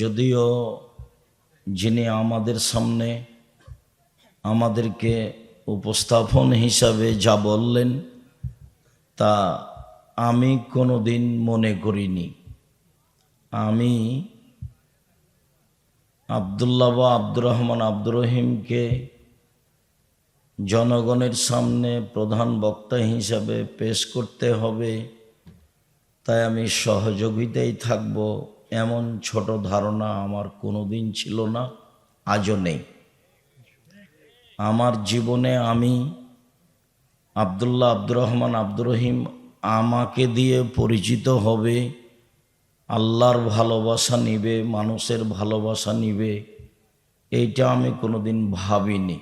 যদিও যিনি আমাদের সামনে আমাদেরকে উপস্থাপন হিসাবে যা বললেন, তা আমি কোনো দিন মনে করিনি। আমি আবদুল্লাহ বা আব্দুর রহমান আব্দুর রহিমকে জনগণের সামনে প্রধান বক্তা হিসাবে পেশ করতে হবে, তাই আমি সহযোগিতায় থাকব। এমন ছোট ধারণা আমার কোনো দিন ছিল না, আজও নেই। আমার জীবনে আমি আবদুল্লাহ আব্দুর রহমান আব্দুর রহিম আমাকে দিয়ে পরিচিত হবে, আল্লাহর ভালোবাসা নিবে, মানুষের ভালোবাসা নিবে, এইটা আমি কোনোদিন ভাবিনি।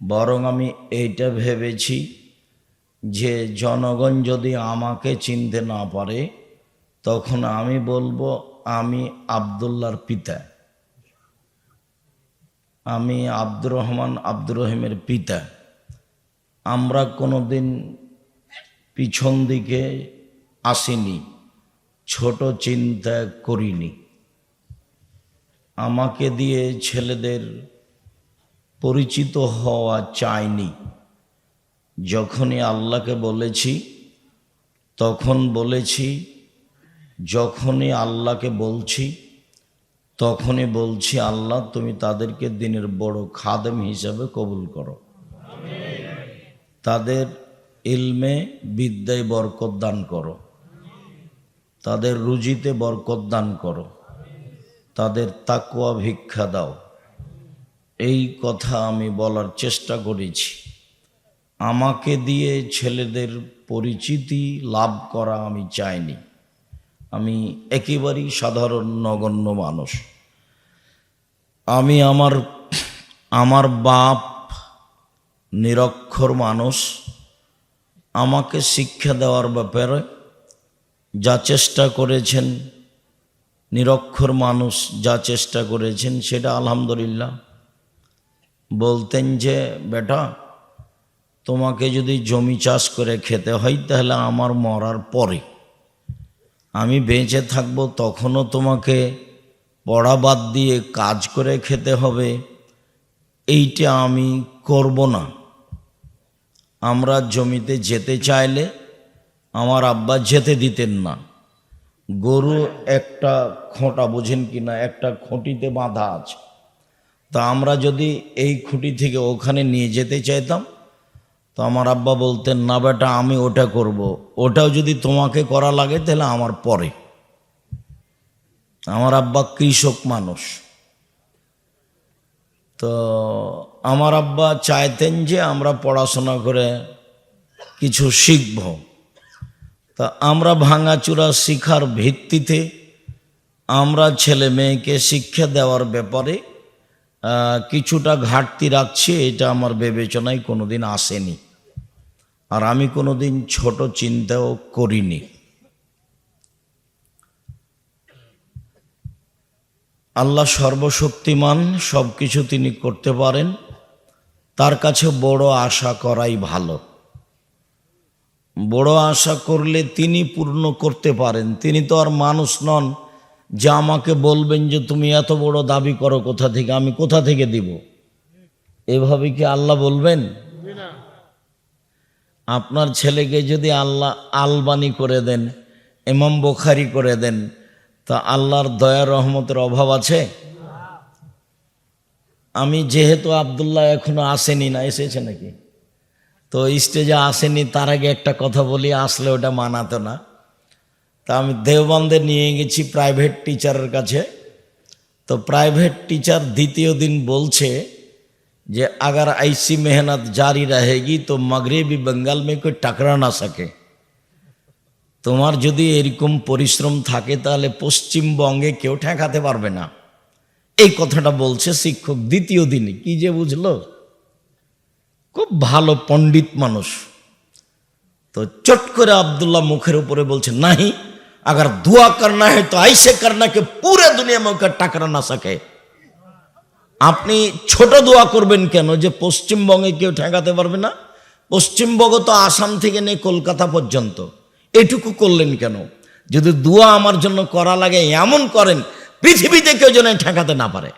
বরং আমি এইটা ভেবেছি যে জনগণ যদি আমাকে চিনতে না পারে, তখন আমি বলব আমি আবদুল্লার পিতা। আমি আব্দুর রহমান আব্দুর রহিমের পিতা। আমরা কোনোদিন পিছন দিকে আসিনি, ছোট চিন্তা করিনি। আমাকে দিয়ে ছেলেদের পরিচিত হওয়া চাইনি। যখনই আল্লাহকে বলেছি, তখন বলেছি যখনই আল্লাহকে বলছি, তখনই বলছি, আল্লাহ, তুমি তাদেরকে দিনের বড় খাদেম হিসাবে কবুল করো। তাদের ইলমে বিদ্যায় বরকত দান করো। তাদের রুজিতে বরকত দান করো। তাদের তাকুয়া ভিক্ষা দাও। এই কথা আমি বলার চেষ্টা করেছি। আমাকে দিয়ে ছেলেদের পরিচিতি লাভ করা আমি চাইনি। আমি একেবারেই সাধারণ নগণ্য মানুষ। আমি আমার আমার বাপ নিরক্ষর মানুষ। আমাকে শিক্ষা দেওয়ার ব্যাপারে যা চেষ্টা করেছেন, নিরক্ষর মানুষ যা চেষ্টা করেছেন, সেটা আলহামদুলিল্লাহ। বলতেন যে, বেটা, তোমাকে যদি জমি চাষ করে খেতে হয়, তাহলে আমার মরার পরে আমি বেঁচে থাকব তখনও তোমাকে পড়া বাদ দিয়ে কাজ করে খেতে হবে। এইটা আমি করব না। আমরা জমিতে যেতে চাইলে আমার আব্বা যেতে দিতেন না। গরু একটা খোঁটা, বোঝেন কি না, একটা খুঁটিতে বাঁধা আছে। তা আমরা যদি এই খুঁটি থেকে ওখানে নিয়ে যেতে চাইতাম তো আমার আব্বা বলতেন, না বেটা, আমি ওটা করব। ওটাও যদি তোমাকে করা লাগে, তাহলে আমার পরে। আমার আব্বা কৃষক মানুষ। তো আমার আব্বা চাইতেন যে আমরা পড়াশোনা করে কিছু শিখব। তা আমরা ভাঙাচুরা শিখার ভিত্তিতে আমরা ছেলে মেয়েকে শিক্ষা দেওয়ার ব্যাপারে কিছুটা ঘাটতি রাখছি, এটা আমার বিবেচনায় কোনোদিন আসেনি। আর আমি কোনোদিন ছোট চিন্তাও করিনি। আল্লাহ সর্বশক্তিমান সব কিছু তিনি করতে পারেন। তার কাছে বড় আশা করাই ভালো। বড় আশা করলে তিনি পূর্ণ করতে পারেন। তিনি তো আর মানুষ নন যে আমাকে বলবেন যে তুমি এত বড় দাবি করো কোথা থেকে আমি কোথা থেকে দিব? এভাবে কি আল্লাহ বলবেন? আপনার ছেলেকে যদি আল্লাহ আলবানি করে দেন এমাম বোখারি করে দেন তা আল্লাহর দয়া রহমতের অভাব আছে? আমি যেহেতু আবদুল্লাহ এখনও আসেনি না এসেছে নাকি? তো স্টেজে আসেনি তার আগে একটা কথা বলি আসলে ওটা মানাতো না। তা আমি দেওবন্দে নিয়ে গেছি প্রাইভেট টিচারের কাছে তো প্রাইভেট টিচার দ্বিতীয় দিন বলছে যে अगर ऐसी मेहनत जारी रहेगी तो मगरबी बंगाल में कोई टकरा ना सके তোমার যদি এরকম পরিশ্রম থাকে তাহলে পশ্চিমবঙ্গে কেউ ঠেকাতে পারবে না এই কথাটা বলছে শিক্ষক দ্বিতীয় দিনে কি যে বুঝলো খুব ভালো পণ্ডিত মানুষ তো চট করে আবদুল্লাহ মুখের উপরে বলছে নাহি अगर दुआ करना है तो ऐसे करना कि पूरे दुनिया में ওকে টাকরা না সকে আপনি ছোট দোয়া করবেন কেন যে পশ্চিমবঙ্গে কেউ ঠেকাতে পারবে না পশ্চিমবঙ্গ তো আসাম থেকে নিয়ে কলকাতা পর্যন্ত এটুকু করলেন কেন যদি দোয়া আমার জন্য করা লাগে এমন করেন পৃথিবীতে কেউ যেন ঠেকাতে না পারে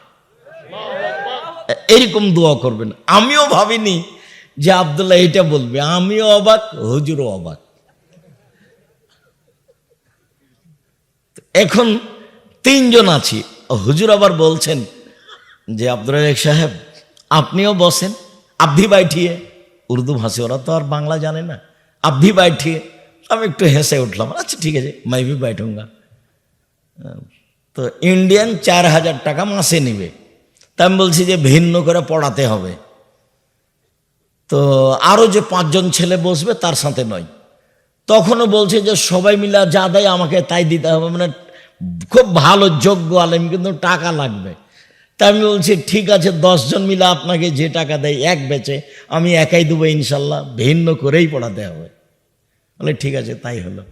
এরকম দোয়া করবেন আমিও ভাবিনি যে আবদুল্লাহ এটা বলবে আমিও অবাক হুজুরও অবাক এখন তিনজন আছি। হুজুর আবার বলছেন যে আব্দুল রাজাক সাহেব, আপনিও বসেন, আব্ধি বাইঠিয়ে। উর্দু ভাষী, ওরা তো আর বাংলা জানে না। আব্ধি বাইঠিয়ে, আমি একটু হেসে উঠলাম। আচ্ছা ঠিক আছে মাই ভি বাইঠুঙ্গা। তো ইন্ডিয়ান চার হাজার টাকা মাসে নিবে। তা আমি বলছি যে, ভিন্ন করে পড়াতে হবে। তো আরও যে পাঁচজন ছেলে বসবে, তার সাথে নয়। তখনও বলছে যে, সবাই মিলে যা দেয় আমাকে তাই দিতে হবে। মানে খুব ভালো, যোগ্য আলেম, কিন্তু টাকা লাগবে। তা আমি বলছি, ঠিক আছে দশজন মিলে আপনাকে যে টাকা দেয়, এক বেচে, আমি একাই দেবো ইনশাল্লাহ, ভিন্ন করেই পড়াতে হবে। বলে, ঠিক আছে, তাই হলো।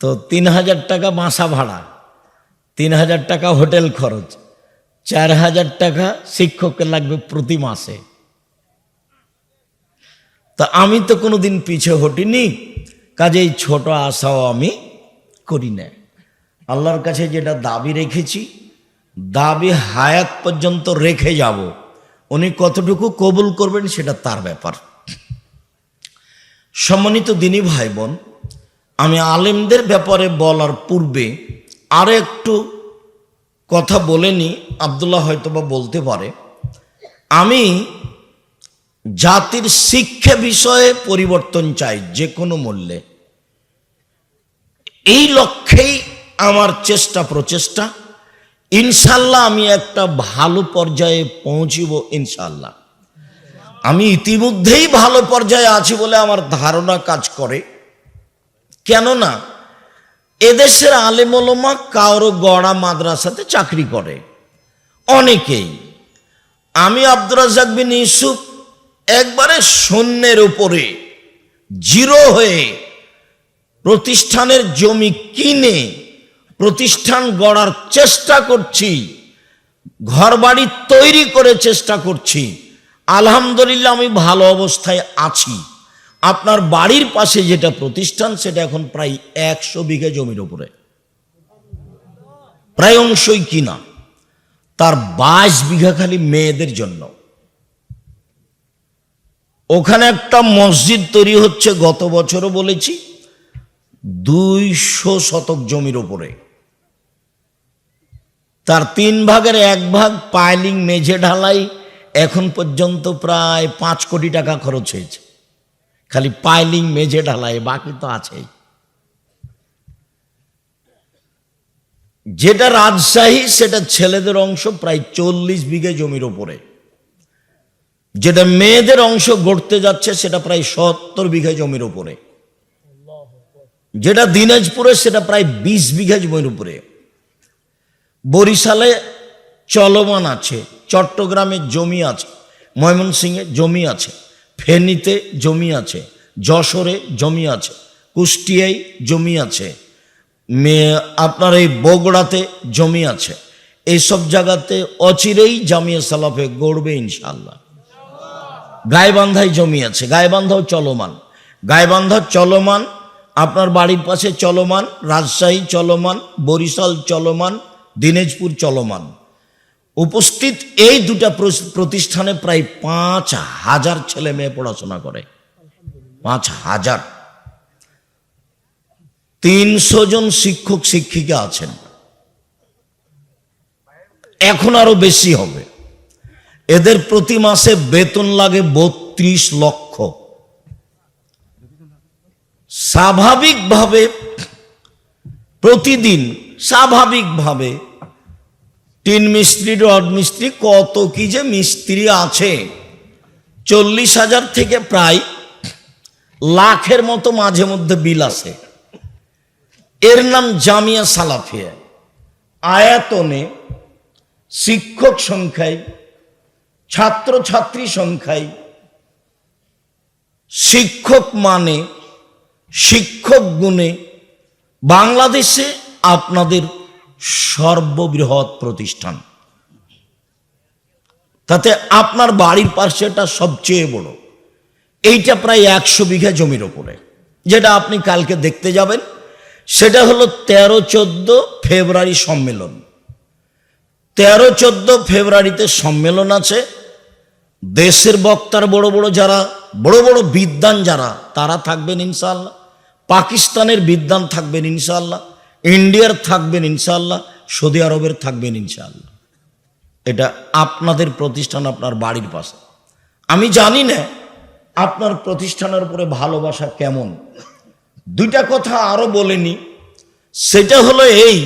তো তিন হাজার টাকা বাসা ভাড়া, তিন হাজার টাকা হোটেল খরচ, চার হাজার টাকা শিক্ষকের লাগবে প্রতি মাসে। তা আমি তো কোনোদিন পিছে হটিনি কাজেই ছোট আশাও আমি করি না। আল্লাহর কাছে যেটা দাবি রেখেছি, দাবি হায়াত পর্যন্ত রেখে যাব। উনি কতটুকু কবুল করবেন সেটা তার ব্যাপার। সম্মানিত দিনী ভাই বোন আমি আলেমদের ব্যাপারে বলার পূর্বে আরও একটু কথা বলেনি আবদুল্লাহ হয়তোবা বলতে পারে। আমি জাতির শিক্ষা বিষয়ে পরিবর্তন চাই যে কোনো মূল্যে। এই লক্ষ্যেই আমার চেষ্টা প্রচেষ্টা। ইনশাল্লাহ আমি একটা ভালো পর্যায়ে পৌঁছিব ইনশাল্লাহ। আমি ইতিমধ্যেই ভালো পর্যায়ে আছি বলে আমার ধারণা কাজ করে। কেননা, এদেশের আলেমলমা কারও গড়া মাদ্রাসাতে চাকরি করে। অনেকেই। আমি আব্দুর বিন ইউসুফ একবারে শূন্যের উপরে, জিরো হয়ে প্রতিষ্ঠানের জমি কিনে প্রতিষ্ঠান গড়ার চেষ্টা করছি, ঘরবাড়ি তৈরি করে চেষ্টা করছি, আলহামদুলিল্লাহ আমি ভালো অবস্থায় আছি। আপনার বাড়ির পাশে যেটা প্রতিষ্ঠান, সেটা এখন প্রায় একশো বিঘা জমির উপরে। প্রায় অংশই কিনা। তার বাইশ বিঘা খালি মেয়েদের জন্য। ওখানে একটা মসজিদ তৈরি হচ্ছে, গত বছরও বলেছি। দুইশো শতক জমির উপরে। তার তিন ভাগের এক ভাগ পাইলিং মেঝে ঢালাই, এখন পর্যন্ত প্রায় পাঁচ কোটি টাকা খরচ হয়েছে। খালি পাইলিং মেঝে ঢালাই, বাকি তো আছেই। যেটা রাজশাহী, সেটা ছেলেদের অংশ প্রায় চল্লিশ বিঘে জমির ওপরে যেটা মেয়েদের অংশ গড়তে যাচ্ছে, সেটা প্রায় সত্তর বিঘা জমির উপরে। যেটা দিনাজপুরে, সেটা প্রায় বিশ বিঘা জমির উপরে। বরিশালে চলমান আছে, চট্টগ্রামে জমি আছে, ময়মনসিংহে জমি আছে, ফেনীতে জমি আছে, যশোরে জমি আছে, কুষ্টিয়ায় জমি আছে আপনার এই বগুড়াতে জমি আছে। এইসব জায়গাতে অচিরেই জামিয়া সালাফে গড়বে ইনশাল্লাহ গায়েবান্ধায় জমি আছে গায়েবান্ধাও চলমান। গায়েবান্ধা চলমান আপনার বাড়ির পাশে চলমান, রাজশাহী চলমান, বরিশাল চলমান, দিনাজপুর চলমান। উপস্থিত এই দুটা প্রতিষ্ঠানে প্রায় পাঁচ হাজার ছেলে মেয়ে পড়াশোনা করে। পাঁচ হাজার। তিনশো জন শিক্ষক, শিক্ষিকা আছেন। এখন আরও বেশি হবে। এদের প্রতি মাসে বেতন লাগে বত্রিশ লক্ষ। স্বাভাবিকভাবে প্রতিদিন স্বাভাবিকভাবে টিন মিস্ত্রি, রড মিস্ত্রি, কত কি যে মিস্ত্রি আছে। চল্লিশ হাজার থেকে প্রায় লাখের মতো মাঝে মধ্যে বিল আছে। এর নাম জামিয়া সালাফিয়া। আয়াতনে শিক্ষক সংখ্যায়, ছাত্রছাত্রী সংখ্যায় শিক্ষক মানে শিক্ষক গুণে বাংলাদেশে আপনাদের সর্ববৃহৎ প্রতিষ্ঠান। তাতে আপনার বাড়ির পাশেটা সবচেয়ে বড়। এইটা প্রায় একশো বিঘা জমির ওপরে। যেটা আপনি কালকে দেখতে যাবেন, সেটা হলো তেরো চোদ্দ ফেব্রুয়ারি সম্মেলন। তেরো চোদ্দ ফেব্রুয়ারিতে সম্মেলন আছে। দেশের বক্তার বড় বড় যারা, বড় বড় বিদ্বান যারা, তারা থাকবেন ইনশাআল্লাহ। পাকিস্তানের বিদ্বান থাকবেন ইনশাআল্লাহ, ইন্ডিয়ার থাকবেন ইনশাআল্লাহ, সৌদি আরবের থাকবেন ইনশাআল্লাহ। এটা আপনাদের প্রতিষ্ঠান আপনার বাড়ির পাশে। আমি জানি না আপনার প্রতিষ্ঠানের উপরে ভালোবাসা কেমন। দুইটা কথা আরও বলেনি সেটা হলো এই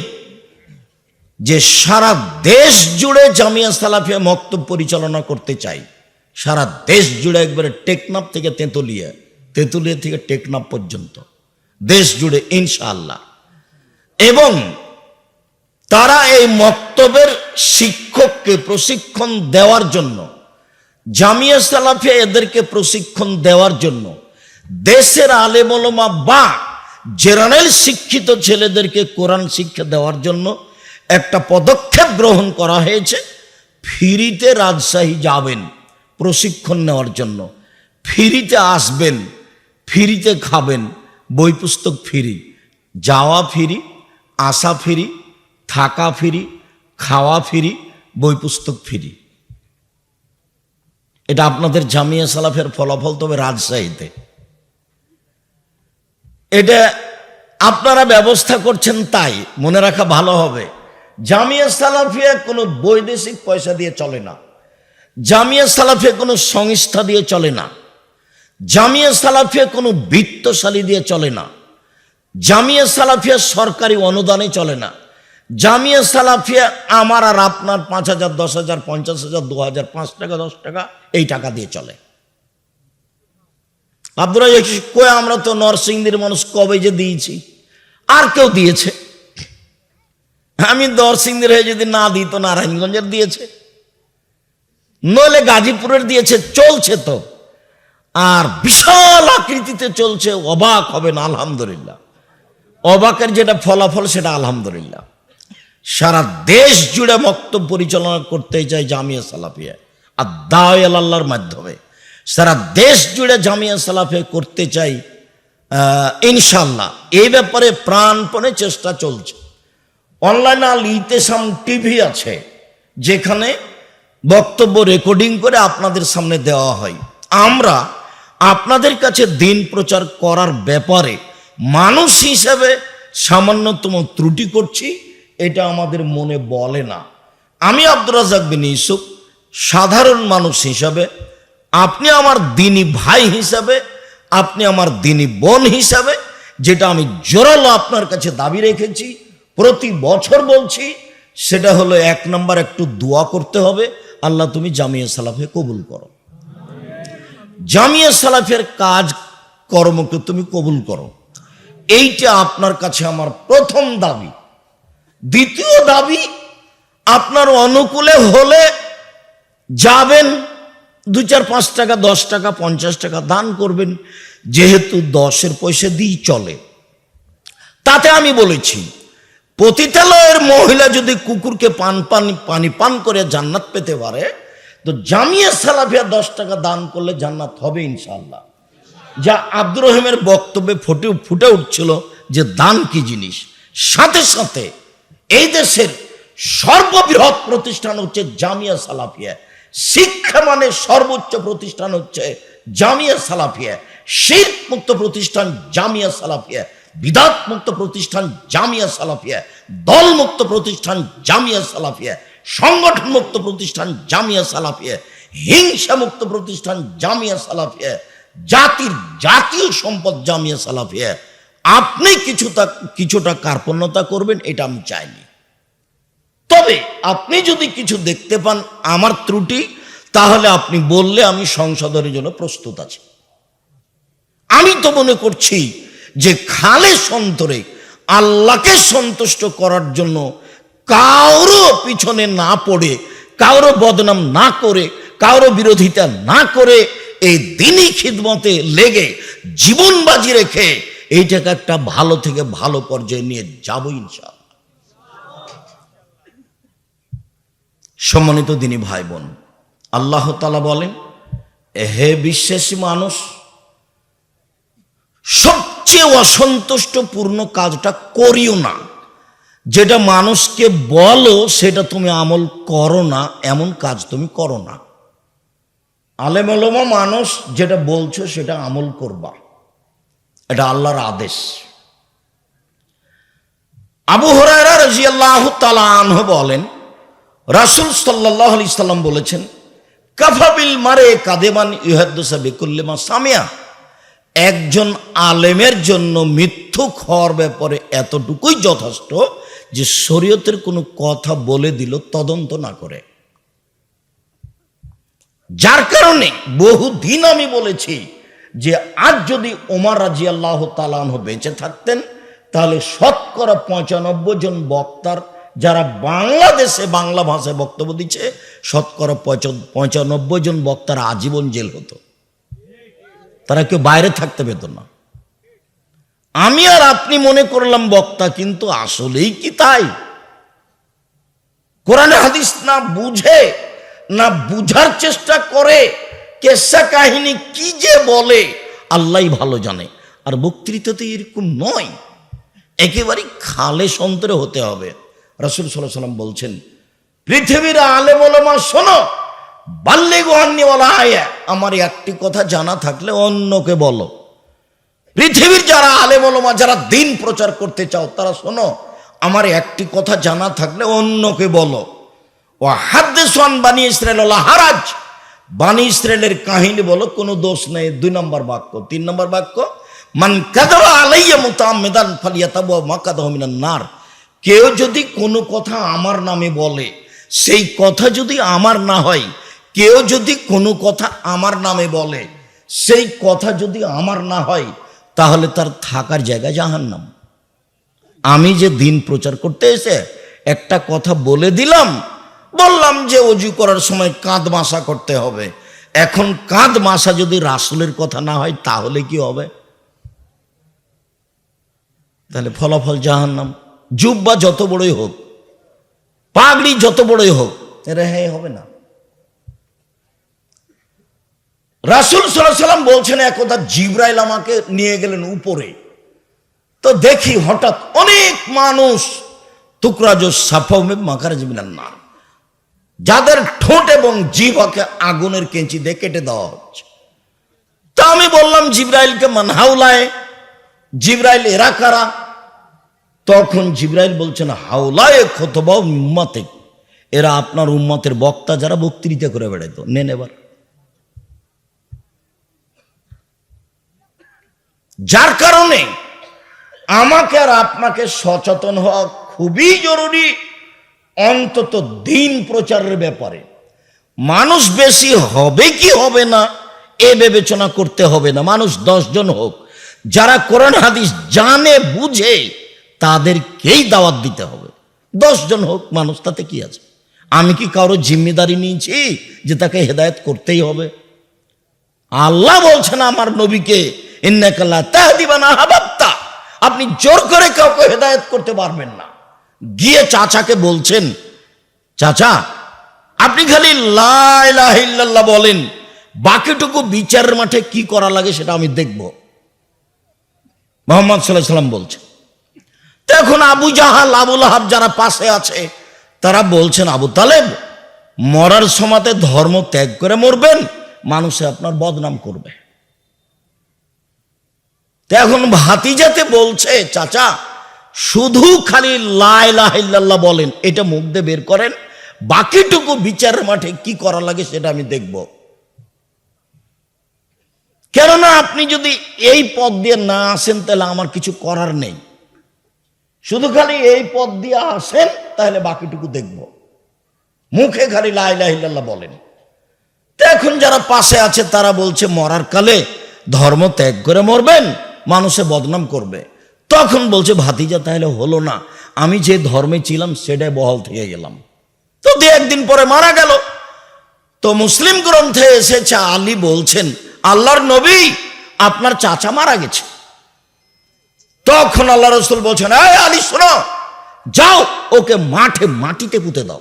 যে সারা দেশ জুড়ে জামিয়া সালাফিয়া মক্তব পরিচালনা করতে চাই। সারা দেশ জুড়ে একবারে টেকনাফ থেকে তেঁতুলিয়া তেঁতুলিয়া থেকে টেকনাফ পর্যন্ত। দেশ জুড়ে ইনশাআল্লাহ। এবং তারা এই মক্তবের শিক্ষককে প্রশিক্ষণ দেওয়ার জন্য, জামিয়া সালাফিয়া এদেরকে প্রশিক্ষণ দেওয়ার জন্য, দেশের আলেমলমা বা জেনারেল শিক্ষিত ছেলেদেরকে কোরআন শিক্ষা দেওয়ার জন্য একটা পদক্ষেপ গ্রহণ করা হয়েছে। ফ্রিতে রাজশাহী যাবেন প্রশিক্ষণ নেওয়ার জন্য। ফ্রিতে আসবেন, ফ্রিতে খাবেন। বই পুস্তক ফ্রি, যাওয়া ফ্রি, আসা ফ্রি, থাকা ফ্রি, খাওয়া ফ্রি, বই পুস্তক ফ্রি। এটা আপনাদের জামিয়া সালাফের ফলাফল তবে রাজশাহীতে। এটা আপনারা ব্যবস্থা করছেন তাই, মনে রাখা ভালো হবে। জামিয়া সালাফিয়া কোনো বৈদেশিক পয়সা দিয়ে চলে না। জামিয়া সালাফিয়া কোনো সংস্থা দিয়ে চলে না। জামিয়া সালাফিয়া কোনো বৃত্তশালী দিয়ে চলে না। জামিয়া সালাফিয়া সরকারি অনুদানে চলে না। জামিয়া সালাফিয়া আমার আর আপনার পাঁচ হাজার, দশ হাজার, পঞ্চাশ হাজার, দু হাজার, পাঁচ টাকা, দশ টাকা এই টাকা দিয়ে চলে। আপনারা কয়ে আমরা তো নরসিংদীর মানুষ, কবে যে দিয়েছি? আর কেউ দিয়েছে? আমি নরসিংদীর হয়ে যদি না দিই তো নারায়ণগঞ্জের দিয়েছে। নইলে গাজীপুরের দিয়েছে, চলছে তো। আর বিশাল আকৃতিতে চলছে, অবাক হবেন, আলহামদুলিল্লাহ। অবাকের যেটা ফলাফল, সেটা আলহামদুলিল্লাহ। সারা দেশ জুড়ে বক্তব্য পরিচালনা করতে চাই জামিয়া সালাফিয়া, আর দাওয়াল আল্লাহর মাধ্যমে। সারা দেশ জুড়ে জামিয়া সালাফিয়া করতে চাই ইনশাল্লাহ এই ব্যাপারে প্রাণপণে চেষ্টা চলছে। অনলাইন আল ইতেসাম টিভি আছে, যেখানে বক্তব্য রেকর্ডিং করে আপনাদের সামনে দেওয়া হয়। আমরা আপনাদের কাছে দিন প্রচার করার ব্যাপারে মানুষ হিসেবে সামান্যতম ত্রুটি করছি, এটা আমাদের মনে বলে না। আমি আব্দুর রাজাক বিন ইউসুফ, সাধারণ মানুষ হিসাবে, আপনি আমার দিনী ভাই হিসাবে, আপনি আমার দিনী বোন হিসাবে, যেটা আমি জোরালো আপনার কাছে দাবি রেখেছি, প্রতি বছর বলছি, সেটা হলো এক নম্বর একটু দোয়া করতে হবে, আল্লাহ তুমি জামিয়া সালাফে কবুল করো। জামিয়া সালাফের কাজ কর্মকে তুমি কবুল করো। এইটা আপনার কাছে আমার প্রথম দাবি। দ্বিতীয় দাবি, আপনার অনুকূলে হলে যাবেন দু চার পাঁচ টাকা, দশ টাকা, পঞ্চাশ টাকা দান করবেন, যেহেতু দশের পয়সা দিই চলে। তাতে আমি বলেছি, পতিতালয়ের মহিলা যদি কুকুরকে পান পানি পানি পান করে জান্নাত পেতে পারে তো জামিয়া সালাফিয়া দশ টাকা দান করলে জান্নাত হবে ইনশাল্লাহ যা আব্দুর রহিমের বক্তব্যে ফুটে ফুটে উঠছিল যে দান কি জিনিস। সাথে সাথে এই দেশের সর্ববৃহৎ প্রতিষ্ঠান হচ্ছে জামিয়া সালাফিয়া। শিক্ষা মানে সর্বোচ্চ প্রতিষ্ঠান হচ্ছে জামিয়া সালাফিয়া। শির মুক্ত প্রতিষ্ঠান জামিয়া সালাফিয়া। বিদাত মুক্ত প্রতিষ্ঠান জামিয়া সালাফিয়া। দল মুক্ত প্রতিষ্ঠান জামিয়া সালাফিয়া। সংগঠন মুক্ত প্রতিষ্ঠান জামিয়া সালাফিয়া হিংসা মুক্ত প্রতিষ্ঠান জামিয়া সালাফিয়া, জাতির জাতীয় সম্পদ জামিয়া সালাফিয়া। আপনি কিছুটা কিছুটা কার্পণ্যতা করবেন, এটা আমি চাইনি। তবে আপনি যদি কিছু দেখতে পান, আমার ত্রুটি, তাহলে আপনি বললে আমি সংশোধনের জন্য প্রস্তুত আছি। আমি তো মনে করছি যে খালে সন্তরে আল্লাহকে সন্তুষ্ট করার জন্য কারও পিছনে না পড়ে, কারও বদনাম না করে, কারও বিরোধিতা না করে এই দিনই খিদমতে লেগে জীবন বাজি রেখে এইটাকে একটা ভালো থেকে ভালো পর্যায়ে নিয়ে যাব ইনশাআল্লাহ। সম্মানিত দিনী ভাই বোন আল্লাহ তালা বলেন, হে বিশ্বাসী মানুষ সব সবচেয়ে অসন্তুষ্টপূর্ণ কাজটা করিও না। যেটা মানুষকে বলো, সেটা তুমি আমল করো না, এমন কাজ তুমি করো না। আলেম আলমা মানুষ যেটা বলছো, সেটা আমল করবা। এটা আল্লাহর আদেশ। আবু হরাইরা রাজিয়াল্লাহ তালাহ বলেন, রাসুল সাল্লাহ আলি সাল্লাম বলেছেন কাফাবিল মারে কাদেমান ইহাদ্দোসা বিকুল্লিমা সামিয়া। একজন আলেমের জন্য মিথ্যুক হওয়ার ব্যাপারে এতটুকুই যথেষ্ট যে শরীয়তের কোনো কথা বলে দিল, তদন্ত না করে। যার কারণে বহুদিন আমি বলেছি যে আজ যদি ওমর রাজি আল্লাহ তালাহ বেঁচে থাকতেন, তাহলে শতকরা পঁচানব্বই জন বক্তার যারা বাংলাদেশে বাংলা ভাষায় বক্তব্য দিচ্ছে, শতকরা পঁচ- পঁচানব্বই জন বক্তার আজীবন জেল হতো। তারা কেউ বাইরে থাকতে পেত না। আমি আর আপনি মনে করলাম বক্তা, কিন্তু আসলেই কি তাই? কোরআনে হাদিস না বুঝে, না বুঝার চেষ্টা করে, কেসা কাহিনী কি যে বলে আল্লাহ ভালো জানে। আর বক্তৃতা তো এরকম নয় একেবারে খালে সন্তরে হতে হবে। রাসুল সাল্লাহ সাল্লাম বলছেন, পৃথিবীর আলে মা শোনো বাল্যে গোহান্নিওয়ালা আয়া আমার একটি কথা জানা থাকলে অন্যকে বলো। পৃথিবীর যারা আলে মা যারা দিন প্রচার করতে চাও, তারা শোনো, আমার একটি কথা জানা থাকলে অন্যকে বলো। ও হাদ্দে হাদ্দেসান বানি ইসরায়েল হারাজ। বানি ইসরায়েলের কাহিনী বলো, কোনো দোষ নেই। দুই নম্বর বাক্য, তিন নম্বর বাক্য, মান কাদরা আলাইয়া মুতামেদান ফালিয়াতাবু মাকাদাহু মিনান নার। কেউ যদি কোনো কথা আমার নামে বলে, সেই কথা যদি আমার না হয়, কেউ যদি কোনো কথা আমার নামে বলে, সেই কথা যদি আমার না হয় তাহলে তার থাকার জায়গা জাহান্নাম। আমি যে দিন প্রচার করতে এসে একটা কথা বলে দিলাম, বললাম যে অজু করার সময় কাঁধ মাসা করতে হবে। এখন কাঁধ মাসা যদি রাসুলের কথা না হয়, তাহলে কি হবে? তাহলে ফলাফল জাহান্নাম। জুব্বা যত বড়ই হোক, পাগড়ি যত বড়ই হোক রেহাই হবে না। রাসুল সাল্লাম বলছেন একদা জিব্রাইল আমাকে নিয়ে গেলেন উপরে। তো দেখি হঠাৎ অনেক মানুষ টুকরাজ সাফমে মাখারাজ মিলান না যাদের ঠোঁট এবং জিভাকে আগুনের কেঁচি দিয়ে কেটে দেওয়া হচ্ছে। তা আমি বললাম, জিব্রাইলকে মানহাউলায়। জিব্রাইল এরা কারা? তখন জিব্রাইল বলছেন হাওলায় খতবা উম্মাতে এরা আপনার উম্মতের বক্তা যারা বক্তৃতা করে বেড়াইতো। নেন এবার। যার কারণে আমাকে আর আপনাকে সচেতন হওয়া খুবই জরুরি, অন্তত দিন প্রচারের ব্যাপারে। মানুষ বেশি হবে কি হবে না, এ বিবেচনা করতে হবে না। মানুষ দশজন হোক, যারা কোরআন হাদিস জানে, বুঝে, তাদেরকেই দাওয়াত দিতে হবে। দশজন হোক, মানুষ তাতে কি আছে? আমি কি কারও জিম্মেদারি নিয়েছি যে তাকে হেদায়েত করতেই হবে? আল্লাহ বলছেন আমার নবীকে আপনি জোর করে কাউকে হেদায়েত করতে পারবেন না। গিয়ে চাচাকে বলছেন, চাচা, আপনি খালি লাইল্লাহ বলেন, বাকিটুকু বিচারের মাঠে কি করা লাগে সেটা আমি দেখব। মোহাম্মদ সাল্লাম বলছেন তো এখন আবু জাহাল আবুল আহাব যারা পাশে আছে, তারা বলছেন, আবু তালেব, মরার সময়তে ধর্ম ত্যাগ করে মরবেন মানুষে আপনার বদনাম করবে। তো এখন ভাতিজাতে বলছে, চাচা, শুধু খালি লাইল্লাহ বলেন, এটা মুখ দিয়ে বের করেন, বাকিটুকু বিচারের মাঠে কি করা লাগে সেটা আমি দেখব। কেননা আপনি যদি এই পদ দিয়ে না আসেন, তাহলে আমার কিছু করার নেই। শুধু খালি এই পদ দিয়ে আসেন, তাহলে বাকিটুকু দেখব। মুখে খালি লাইল্লাহ বলেন। এখন যারা পাশে আছে, তারা বলছে, মরার কালে ধর্ম ত্যাগ করে মরবেন, মানুষে বদনাম করবে। তখন বলছে, ভাতিজা, তাহলে হলো না। আমি যে ধর্মে ছিলাম, সেটাই বহাল থেকে গেলাম। তো দু একদিন পরে মারা গেল। তো মুসলিম গ্রন্থে এসেছে, আলী বলছেন, আল্লাহর নবী আপনার চাচা মারা গেছে। তখন আল্লাহ রসুল বলছেন আলী, শোনো, যাও, ওকে মাঠে, মাটিতে পুঁতে দাও।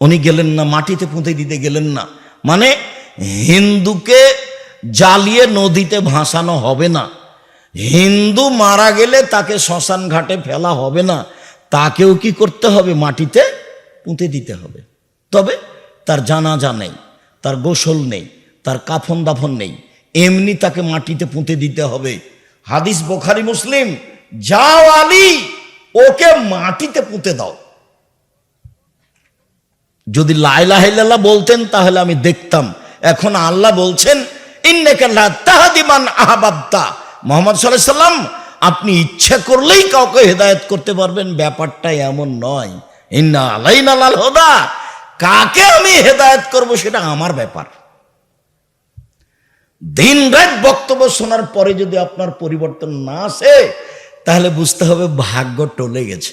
উনি গেলেন না, মাটিতে পুঁতে দিতে গেলেন না। মানে হিন্দুকে জ্বালিয়ে নদীতে ভাসানো হবে না। হিন্দু মারা গেলে তাকে শ্মশান ঘাটে ফেলা হবে না। তাকেও কি করতে হবে? মাটিতে পুঁতে দিতে হবে। তবে তার জানাজা নেই, তার গোসল নেই, তার কাফন দাফন নেই। এমনি তাকে মাটিতে পুঁতে দিতে হবে। হাদিস বোখারি মুসলিম, যাও আলী, ওকে মাটিতে পুঁতে দাও। যদি লাইলাহিল্লাহ বলতেন, তাহলে আমি দেখতাম। এখন আল্লাহ বলছেন মোহাম্মদ সাল্লাম, আপনি ইচ্ছা করলেই কাউকে হেদায়েত করতে পারবেন, ব্যাপারটা এমন নয়। ইন্না আলাইনা লাল হোদা। কাকে আমি হেদায়েত করব সেটা আমার ব্যাপার। দিন রাত বক্তব্য শোনার পরে যদি আপনার পরিবর্তন না আসে, তাহলে বুঝতে হবে ভাগ্য টলে গেছে।